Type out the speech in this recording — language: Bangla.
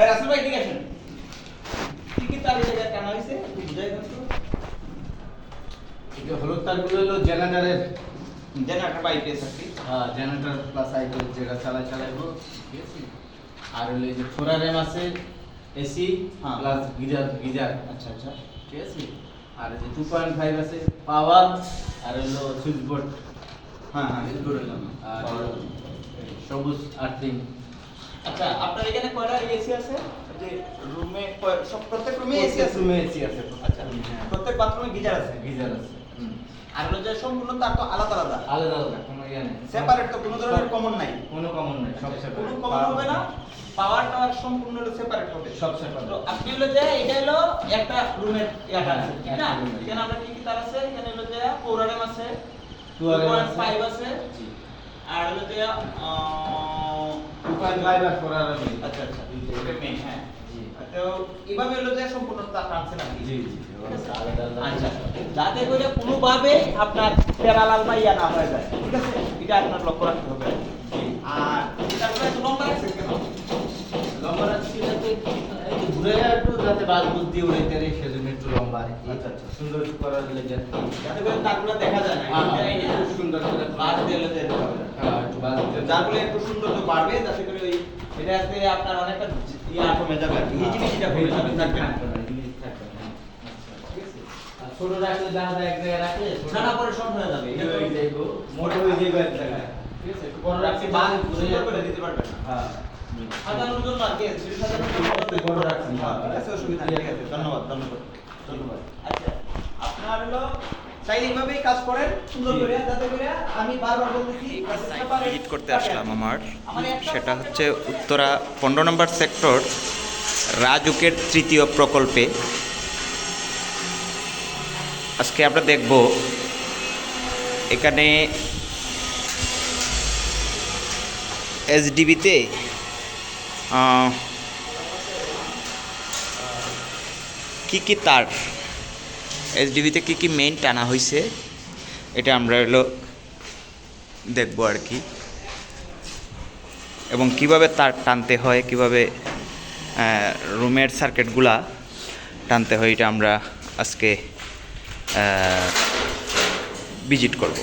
এই রাসেল ভাই এদিকে আসেন। কি কি তার এটা টানা হয়েছে একটু বুঝাই দেন তো। এই হলুদ তারগুলো হলো জেনারেটারের। দেন একটা বাইপেস আর কি। হ্যাঁ জেনারেটর প্লাস আইপি যেটা চালাই চালাইবো ঠিক আছে? আর হলো যে ফোরা র্যাম আছে এসি হ্যাঁ। Plus geyser geyser. আচ্ছা আচ্ছা। ঠিক আছে? আর যে টু পয়েন্ট ফাইভ আছে পাওয়ার আর হলো সুইচ বোর্ড হ্যাঁ। হ্যাঁ ধরে আর সবুজ আর্থিং আচ্ছা আপনার এখানে কয়টা এসি আছে? যে রুমে সব প্রত্যেক রুমে এসি আছে? রুমে এসি আছে আচ্ছা। প্রত্যেক বাথরুমে গিজার আছে? গিজার আছে। আর হলো যে সম্পূর্ণ তার তো আলাদা আলাদা? আলাদা আলাদা কোনো ইয়ে নেই। সেপারেট তো কোনো ধরনের কমন নাই? কোনো কমন নেই সব সেপারেট কোনো কমন হবে না? পাওয়ার টাওয়ার সম্পূর্ণ হলো সেপারেট হবে। সব separate। তো আপনি হলো যে এটা হলো একটা রুমের ইয়াটা আছে ঠিক না। এখানে আমরা কি কি তার আছে? এখানে হলো যে Two আছে। 2.5 আছে। আর হলো যে আহ, টু আর আচ্ছা আচ্ছা এটা মেন হ্যাঁ। জি। তো এভাবে হলো যে সম্পূর্ণ তার টানছে না জি জি আলাদা আলাদা আচ্ছা যাতে করে কোনোভাবে আপনার প্যারালাল বা ইয়া না হয়ে যায়। ঠিক আছে? এটা আপনার লক্ষ্য রাখতে হবে আর এটা আপনার একটু লম্বা রাখছেন কেন? লম্বা রাখছি যাতে ঘুরে একটু যাতে বাল বুদ্ধি উড়াইতে পারে সেজন্য একটু লম্বা আর আচ্ছা, আচ্ছা। সুন্দর করার গেলে যাতে করে তারগুলো দেখা যায় না। হ্যাঁ, সুন্দর করে বাদ দিলে যেতে হবে হ্যাঁ যার ফলে একটু সৌন্দর্য বাড়বে যাতে করে ওই এটাতে আপনার অনেকটা ইয়া কমে যাবে আর কি হিজিবিজিটা কমে যাবে থাকবে না ছোট রাখলে দেখা যায় এক জায়গায় রাখলে নানা পরে শর্ট হয়ে যাবে এটা হয়ে যাইবো, মোটা হয়ে যাইবো এক জায়গায়। ঠিক আছে? বড় রাখছি, ঘুরে করে দিতে পারবে না হ্যাঁ। সাজানোর জন্য আর কি বড় রাখছেন। হ্যাঁ, ঠিক আছে অসুবিধা নেই ধন্যবাদ ধন্যবাদ ধন্যবাদ চাইলে এইভাবেই কাজ করেন সুন্দর করে যাতে করে আমি বারবার বলতেছি ভিজিট করতে আসলাম আমার। আমার সেটা হচ্ছে উত্তরা পনেরো নম্বর সেক্টর রাজুকের তৃতীয় প্রকল্পে। আজকে আমরা দেখব এখানে এসডিবিতে কি কি তার এসডিবিতে কী কী মেইন টানা হয়েছে এটা আমরা হলো দেখব আর কি। এবং কীভাবে তার টানতে হয়, কীভাবে রুমের সার্কিটগুলা টানতে হয়, এটা আমরা আজকে ভিজিট করব।